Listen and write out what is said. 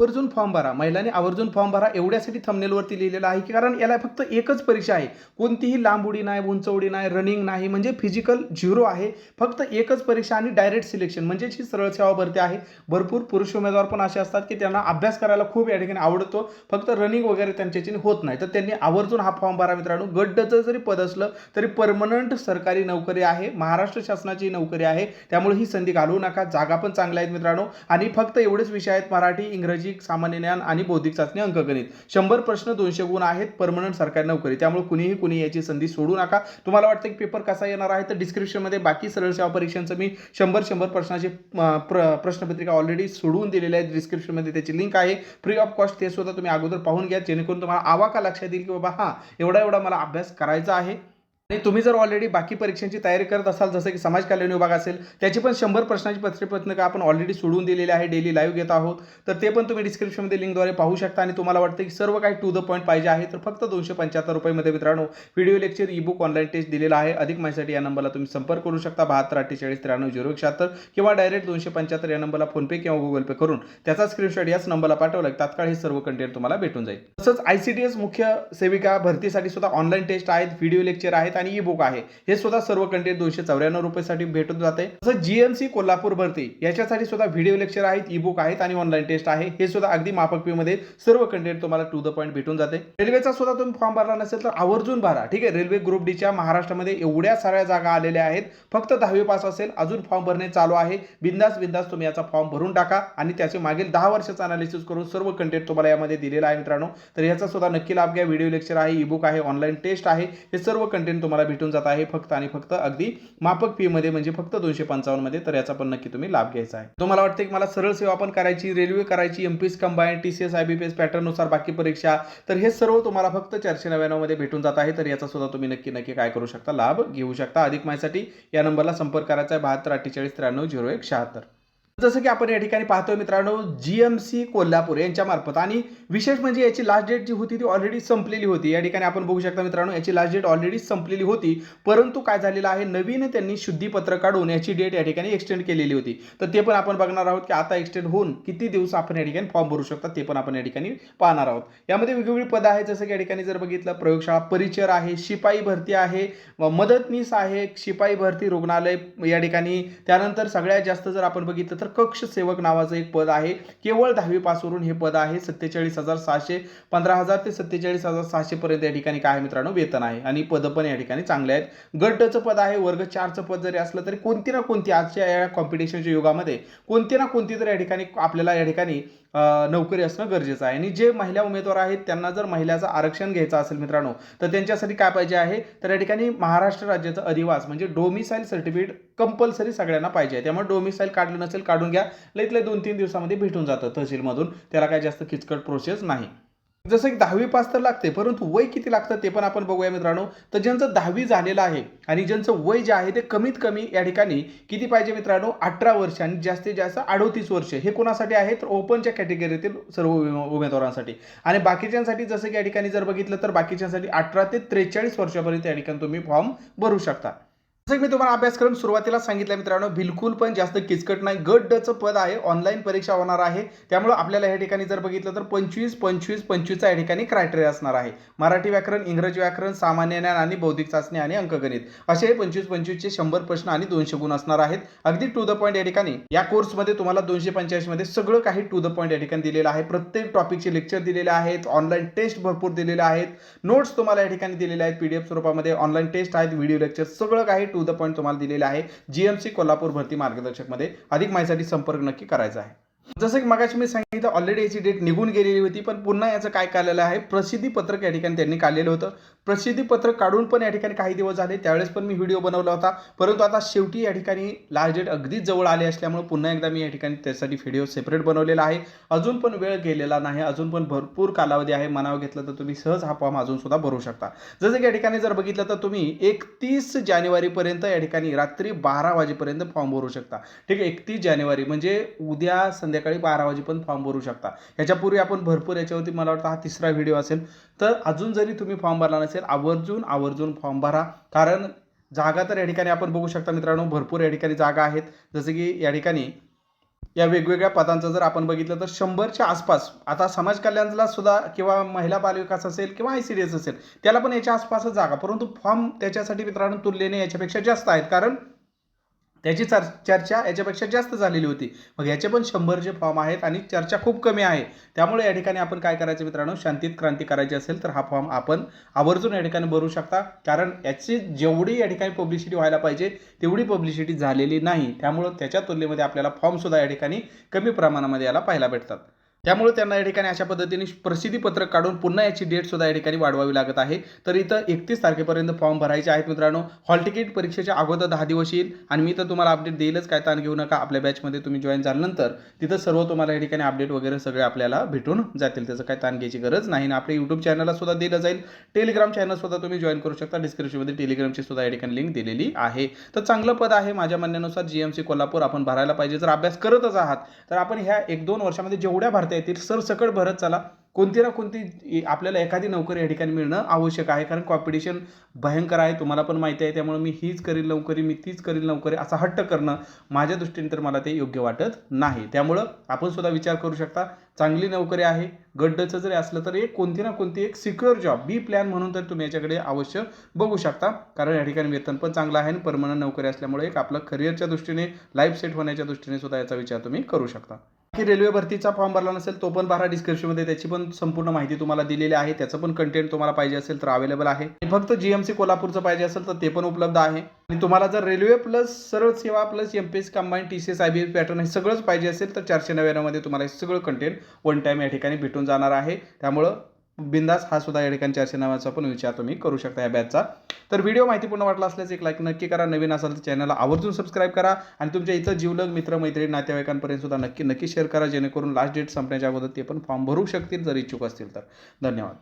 आवर्जून फॉर्म भरा. महिलांनी आवर्जून फॉर्म भरा. एवढ्यासाठी थंबनेलवरती लिहिलेलं आहे की कारण याला फक्त एकच परीक्षा आहे. कोणतीही लांब उडी नाही उंच उडी नाही रनिंग नाही म्हणजे फिजिकल झिरो आहे. फक्त एकच परीक्षा आणि डायरेक्ट सिलेक्शन म्हणजे जी सरळ सेवा भरती आहे. भरपूर पुरुष उमेदवार पण असे असतात की त्यांना अभ्यास करायला खूप या ठिकाणी आवडतो. फक्त रनिंग वगैरे त्यांच्याची होत नाही. तर त्यांनी आवर्जून हा फॉर्म भरा मित्रांनो. गड्डचं जरी पद असलं तरी परमनंट सरकारी नोकरी आहे. महाराष्ट्र शासनाची नोकरी आहे. त्यामुळे ही संधी घालवू नका. जागा पण चांगल्या आहेत मित्रांनो. आणि फक्त एवढेच विषय आहेत. मराठी इंग्रजी सामान्य ज्ञान आणि बौद्धिक चाचणी अंकगणित शंभर प्रश्न दोनशे गुण आहेत परमनंट सरकारी नोकरी. त्यामुळे कुणीही कुणी याची संधी सोडू नका. तुम्हाला वाटतं की पेपर कसा येणार आहे? तर डिस्क्रिप्शनमध्ये बाकी सरळ सेवा परीक्षांचं मी शंभर शंभर प्रश्नाची प्र प्रश्नपत्रिका ऑलरेडी सोडवून दिलेली आहे डिस्क्रिप्शनमध्ये त्याची लिंक आहे. फ्री ऑफ कॉस्ट ते सुद्धा तुम्ही अगोदर पाहून घ्या. जेणेकरून तुम्हाला आवाका लक्षात येईल की बाबा हां एवढा एवढा मला अभ्यास करायचा आहे. आणि तुम्ही जर ऑलरेडी बाकी परीक्षांची तयारी करत असाल जसं की समाज कल्याण विभाग असेल त्याची पण शंभर प्रश्नाची पत्रपत्रिका आपण ऑलरेडी सोडून दिलेली आहे डेली लाईव्ह घेत आहोत तर ते पण तुम्ही डिस्क्रिप्शनमध्ये लिंकद्वारे पाहू शकता. आणि तुम्हाला वाटतं की सर्व काही टू द पॉईंट पाहिजे आहे तर फक्त दोनशे पंच्याहत्तर रुपयामध्ये मित्रांनो video lecture e book online test दिलेला आहे. अधिक माहितीसाठी या नंबरला तुम्ही संपर्क करू शकता. बहात्तर अठ्ठेचाळीस त्र्याण्णव झिरो शहात्तर किंवा डायरेक्ट दोनशे पंच्याहत्तर या नंबरला फोनपे किंवा गुगल पे करून त्याचा स्क्रीनशॉट याच नंबरला पाठवला की तात्काळ हे सर्व कंटेंट तुम्हाला भेटून जाईल. तसंच आय सी डी एस मुख्य सेविका भरतीसाठी सुद्धा ऑनलाईन टेस्ट आहेत व्हिडिओ लेक्चर आहेत. आणि ई बुक आहे. हे सुद्धा सर्व कंटेंट दोनशे चौऱ्याण्णव रुपयासाठी भेटून जाते. तसंच जीएमसी कोल्हापूर भरती याच्यासाठी सुद्धा व्हिडिओ लेक्चर आहेत ई बुक आहेत आणि ऑनलाईन टेस्ट आहे. हे सुद्धा अगदी माफकमध्ये सर्व कंटेंट तुम्हाला टू द पॉईंट भेटून जाते. रेल्वेचा सुद्धा तुम्ही फॉर्म भरला नसेल तर आवर्जून भरा. ठीक आहे? रेल्वे ग्रुप डीच्या महाराष्ट्रामध्ये एवढ्या साऱ्या जागा आलेल्या आहेत. फक्त दहावी पास असेल अजून फॉर्म भरणे चालू आहे. बिंदास बिंदास तुम्ही याचा फॉर्म भरून टाका आणि त्याचे मागील दहा वर्षाचा अनालिसिस करून सर्व कंटेंट तुम्हाला यामध्ये दिलेला आहे मित्रांनो. तर याचा सुद्धा नक्की लाभ घ्या. व्हिडिओ लेक्चर आहे ई बुक आहे ऑनलाईन टेस्ट आहे. हे सर्व कंटेंट तुम्हाला भेटून जात आहे फक्त आणि फक्त अगदी मापक फी मध्ये म्हणजे फक्त दोनशे पंचावन्नमध्ये तर याचा पण नक्की तुम्ही लाभ घ्यायचा आहे. तुम्हाला वाटतं की मला सरळ सेवा पण करायची रेल्वे करायची M P S combine T C S I B P S पॅटर्ननुसार बाकी परीक्षा तर हे सर्व तुम्हाला फक्त चारशे नव्याण्णवमध्ये भेटून जात आहे तर याचा सुद्धा तुम्ही नक्की नक्की काय करू शकता लाभ घेऊ शकता. अधिक माहितीसाठी या नंबरला संपर्क करायचा आहे बहात्तर अठ्ठेचाळीस त्र्याण्णव झिरो एक शहात्तर. जसं की आपण या ठिकाणी पाहतोय मित्रांनो जी एम सी कोल्हापूर यांच्या मार्फत. आणि विशेष म्हणजे याची लास्ट डेट जी होती ती ऑलरेडी संपलेली होती. या ठिकाणी आपण बघू शकता मित्रांनो याची लास्ट डेट ऑलरेडी संपलेली होती. परंतु काय झालेलं आहे नवीन त्यांनी शुद्धीपत्र काढून याची डेट या ठिकाणी एक्सटेंड केलेली होती. तर ते पण आपण बघणार आहोत की आता एक्सटेंड होऊन किती दिवस आपण या ठिकाणी फॉर्म भरू शकता ते पण आपण या ठिकाणी पाहणार आहोत. यामध्ये वेगवेगळी पदं आहेत जसं की या ठिकाणी जर बघितलं प्रयोगशाळा परिचर आहे शिपाई भरती आहे मदतनीस आहे शिपाई भरती रुग्णालय या ठिकाणी. त्यानंतर सगळ्यात जास्त जर आपण बघितलं तर कक्ष सेवक नावाचं एक पद आहे. केवळ दहावी पासवरून हे पद आहे. सत्तेचाळीस हजार सहाशे पंधरा हजार ते सत्तेचाळीस हजार सहाशे पर्यंत या ठिकाणी काय मित्रांनो? वेतन आहे. आणि पद पण या ठिकाणी चांगले आहेत. गटचं पद आहे. वर्ग चारचं पद जरी असलं तरी कोणती ना कोणती आजच्या या कॉम्पिटिशनच्या युगामध्ये कोणती ना कोणती तर या ठिकाणी आपल्याला या ठिकाणी नोकरी असणं गरजेचं आहे. आणि जे महिला उमेदवार आहेत त्यांना जर महिलाचं आरक्षण घ्यायचं असेल मित्रांनो तर त्यांच्यासाठी काय पाहिजे आहे? तर या ठिकाणी महाराष्ट्र राज्याचा अधिवास म्हणजे डोमिसाईल सर्टिफिकेट कंपल्सरी सगळ्यांना पाहिजे आहे. त्यामुळे डोमिसाईल काढलं नसेल काढून घ्या. लईतल्या दोन तीन दिवसामध्ये भेटून जातं तहसीलमधून. त्याला काय जास्त किचकट प्रोसेस नाही. जसं की दहावी पास तर लागते परंतु वय किती लागतं ते पण आपण बघूया मित्रांनो. तर ज्यांचं दहावी झालेलं आहे आणि ज्यांचं वय जे आहे ते कमीत कमी या ठिकाणी किती पाहिजे मित्रांनो? अठरा वर्ष आणि जास्तीत जास्त अडोतीस वर्ष. हे कोणासाठी आहे? तर ओपनच्या कॅटेगरीतील सर्व उमेदवारांसाठी. आणि बाकीच्यांसाठी जसं की या ठिकाणी जर बघितलं तर बाकीच्यांसाठी अठरा ते त्रेचाळीस वर्षापर्यंत या ठिकाणी तुम्ही फॉर्म भरू शकता. मी तुम्हाला अभ्यासक्रम सुरुवातीला सांगितलं मित्रांनो बिलकुल पण जास्त किचकट नाही. गट डचं पद आहे. ऑनलाईन परीक्षा होणार आहे. त्यामुळे आपल्याला या ठिकाणी जर बघितलं तर पंचवीस पंचवीस पंचवीसचा या ठिकाणी क्रायटेरिया असणार आहे. मराठी व्याकरण इंग्रजी व्याकरण सामान्य ज्ञान आणि बौद्धिक चाचणी आणि अंकगणित. असे पंचवीस पंचवीसचे शंभर प्रश्न आणि दोनशे गुण असणार आहेत. अगदी टू द पॉईंट या ठिकाणी या कोर्समध्ये तुम्हाला दोनशे पंच्याऐंशीमध्ये सगळं काही टू द पॉईंट या ठिकाणी दिलेलं आहे. प्रत्येक टॉपिकचे लेक्चर दिलेले आहेत. ऑनलाईन टेस्ट भरपूर दिलेले आहेत. नोट्स तुम्हाला या ठिकाणी दिलेले आहेत. पीडीएफ स्वरूपामध्ये ऑनलाईन टेस्ट आहेत. व्हिडिओ लेक्चर सगळं काही टू द पॉईंट तुम्हाला दिलेलं आहे. जीएमसी कोल्हापूर भरती मार्गदर्शकमध्ये अधिक माहितीसाठी संपर्क नक्की करायचा आहे. जसं की मगाशी मी सांगितलं ऑलरेडी याची डेट निघून गेलेली होती पण पुन्हा याचं काय काढलेलं आहे? प्रसिद्धी पत्रक या ठिकाणी त्यांनी काढलेलं होतं. प्रसिद्धीपत्र काढून पण या ठिकाणी काही दिवस झाले. त्यावेळेस पण मी व्हिडिओ बनवला होता. परंतु आता शेवटी या ठिकाणी लास्ट डेट अगदीच जवळ आले असल्यामुळे पुन्हा एकदा मी या ठिकाणी त्यासाठी व्हिडिओ सेपरेट बनवलेला आहे. अजून पण वेळ गेलेला नाही. अजून पण भरपूर कालावधी आहे. मनावर घेतलं तर तुम्ही सहज हा फॉर्म अजून सुद्धा भरू शकता. जसं की या ठिकाणी जर बघितलं तर तुम्ही एकतीस जानेवारीपर्यंत या ठिकाणी रात्री बारा वाजेपर्यंत फॉर्म भरू शकता. ठीक आहे एकतीस जानेवारी म्हणजे उद्या संध्याकाळी बारा वाजेपर्यंत फॉर्म भरू शकता. ह्याच्यापूर्वी आपण भरपूर याच्यावरती मला वाटतं हा तिसरा व्हिडिओ असेल. तर अजून जरी तुम्ही फॉर्म भरला नसेल आवर्जून आवर्जून फॉर्म भरा. कारण जागा तर या ठिकाणी आपण बघू शकता मित्रांनो भरपूर या ठिकाणी जागा आहेत. जसं की या ठिकाणी या वेगवेगळ्या पदांचं जर आपण बघितलं तर शंभरच्या आसपास आता समाज कल्याणला सुद्धा किंवा महिला बालविकास असेल किंवा आय सी डी एस असेल त्याला पण याच्या आसपासच जागा. परंतु फॉर्म त्याच्यासाठी मित्रांनो तुलनेने याच्यापेक्षा जास्त आहेत. कारण त्याची चर चर्चा याच्यापेक्षा जास्त झालेली होती. मग याचे पण शंभरचे फॉर्म आहेत आणि चर्चा खूप कमी आहे. त्यामुळे या ठिकाणी आपण काय करायचं मित्रांनो? शांतीत क्रांती करायची असेल तर हा फॉर्म आपण आवर्जून या ठिकाणी भरू शकता. कारण याची जेवढी या ठिकाणी पब्लिसिटी व्हायला पाहिजे तेवढी पब्लिसिटी झालेली नाही. त्यामुळं त्याच्या तुलनेमध्ये आपल्याला फॉर्मसुद्धा या ठिकाणी कमी प्रमाणामध्ये याला पाहायला भेटतात. त्यामुळे त्यांना या ठिकाणी अशा पद्धतीने प्रसिद्धी पत्रक काढून पुन्हा याची डेट सुद्धा या ठिकाणी वाढवावी लागत आहे. तर इथं एकतीस तारखेपर्यंत फॉर्म भरायचे आहेत मित्रांनो. हॉल तिकीट परीक्षेच्या अगोदर दहा दिवस येईल आणि मी तर तुम्हाला अपडेट देईलच. काय ताण घेऊ नका. आपल्या बॅचमध्ये तुम्ही जॉईन झाल्यानंतर तिथं सर्व तुम्हाला या ठिकाणी अपडेट वगैरे सगळे आपल्याला भेटून जातील. त्याचं काय ताण घ्यायची गरज नाही आणि आपल्या यूट्यूब चॅनलला सुद्धा दिलं जाईल. टेलिग्राम चॅनल सुद्धा तुम्ही जॉईन करू शकता. डिस्क्रिप्शनमध्ये टेलिग्रामची सुद्धा या ठिकाणी लिंक दिलेली आहे. तर चांगलं पद आहे माझ्या म्हणण्यानुसार जी एम सी कोल्हापूर आपण भरायला पाहिजे. जर अभ्यास करतच आहात तर आपण ह्या एक दोन वर्षामध्ये जेवढ्या भरता येतील. सरसकट भरत चला. कोणती ना कोणती आपल्याला एखादी नोकरी या ठिकाणी मिळणं आवश्यक आहे. कारण कॉम्पिटिशन भयंकर आहे. तुम्हाला पण माहिती आहे. त्यामुळे मी हीच करील नोकरी मी तीच करील नोकरी असा हट्ट करणं माझ्या दृष्टीने तर मला ते योग्य वाटत नाही. त्यामुळं आपण सुद्धा विचार करू शकता. चांगली नोकरी आहे. गड्डचं जरी असलं तर एक कोणती ना कोणती एक सिक्युअर जॉब बी प्लॅन म्हणून तर तुम्ही याच्याकडे अवश्य बघू शकता. कारण या ठिकाणी वेतन पण चांगलं आहे आणि परमनंट नोकरी असल्यामुळे एक आपलं करिअरच्या दृष्टीने लाईफ सेट होण्याच्या दृष्टीने सुद्धा याचा विचार तुम्ही करू शकता. की रेल्वे भरतीचा फॉर्म भरला नसेल तो पण भरा डिस्क्रिप्शनमध्ये त्याची पण संपूर्ण माहिती तुम्हाला दिलेली आहे. त्याचं पण कंटेंट तुम्हाला पाहिजे असेल तर अवेलेबल आहे. फक्त जी एम सी कोल्हापूरचं पाहिजे असेल तर ते पण उपलब्ध आहे. आणि तुम्हाला जर रेल्वे प्लस सरळ सेवा plus M P S combine T C S I B S pattern हे सगळंच पाहिजे असेल तर चारशे नव्याण्णवमध्ये तुम्हाला हे सगळं कंटेंट वन टाईम या ठिकाणी भेटून जाणार आहे. त्यामुळं बिंदास हा सुद्धा या ठिकाणी चारशे नावाचा पण विचार तुम्ही करू शकता या बॅचचा तर व्हिडिओ माहितीपूर्ण वाटला असल्यास एक लाईक नक्की करा. नवीन असाल तर चॅनलला आवर्जून सबस्क्राईब करा. आणि तुमच्या इथं जीवलग मित्र मैत्रिणी नातेवाईकांपर्यंत सुद्धा नक्की नक्की शेअर करा जेणेकरून लास्ट डेट संपण्याच्या अगोदर ते पण फॉर्म भरू शकतील जर इच्छुक असतील तर. धन्यवाद.